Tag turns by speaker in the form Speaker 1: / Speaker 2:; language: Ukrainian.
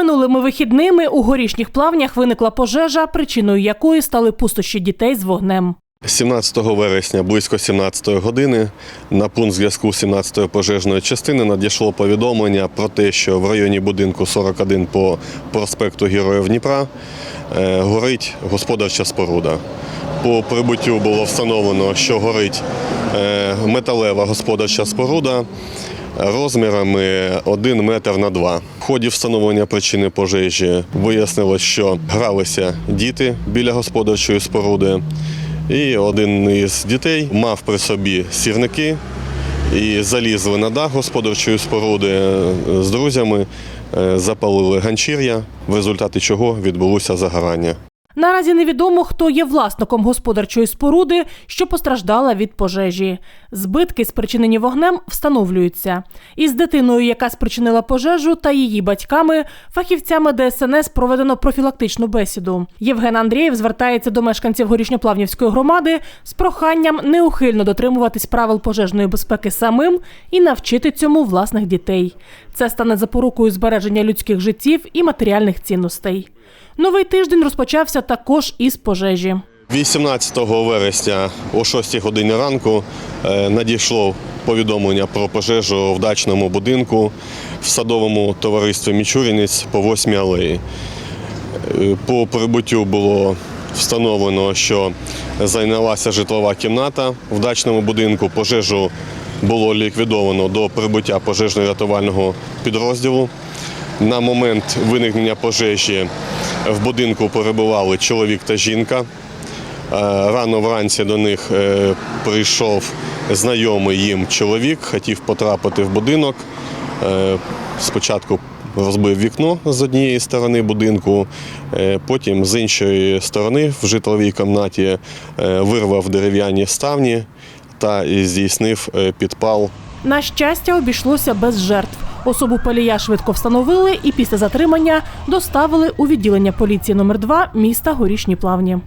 Speaker 1: Минулими вихідними у горішніх плавнях виникла пожежа, причиною якої стали пустощі дітей з вогнем.
Speaker 2: 17 вересня близько 17 години на пункт зв'язку 17-ї пожежної частини надійшло повідомлення про те, що в районі будинку 41 по проспекту Героїв Дніпра е, горить господарча споруда. По прибуттю було встановлено, що горить е, металева господарча споруда розмірами 1 метр на 2. В ході встановлення причини пожежі вияснилось, що гралися діти біля господарчої споруди. І один із дітей мав при собі сірники і залізли на дах господарчої споруди з друзями, е, запалили ганчір'я, в результаті чого відбулося загорання.
Speaker 1: Наразі невідомо, хто є власником господарчої споруди, що постраждала від пожежі. Збитки, спричинені вогнем, встановлюються. Із дитиною, яка спричинила пожежу, та її батьками, фахівцями ДСНС проведено профілактичну бесіду. Євген Андрієв звертається до мешканців горішньоплавнівської громади з проханням неухильно дотримуватись правил пожежної безпеки самим і навчити цьому власних дітей. Це стане запорукою збереження людських життів і матеріальних цінностей. Новий тиждень розпочався також із пожежі.
Speaker 2: 18 вересня о 6 годині ранку е, надійшло повідомлення про пожежу в дачному будинку в садовому товаристві Мічурінець по 8 алеї. Е, По прибуттю було встановлено, що зайнялася житлова кімната в дачному будинку. Пожежу було ліквідовано до прибуття пожежно-рятувального підрозділу. На момент виникнення пожежі в будинку перебували чоловік та жінка. Е, Рано вранці до них е, прийшов знайомий їм чоловік, хотів потрапити в будинок. Е, Спочатку розбив вікно з однієї сторони будинку, потім з іншої сторони в житловій кімнаті вирвав дерев'яні ставні та здійснив підпал
Speaker 1: На щастя, обійшлося без жертв. Особу палія швидко встановили і після затримання доставили у відділення поліції номер 2 міста Горішні Плавні.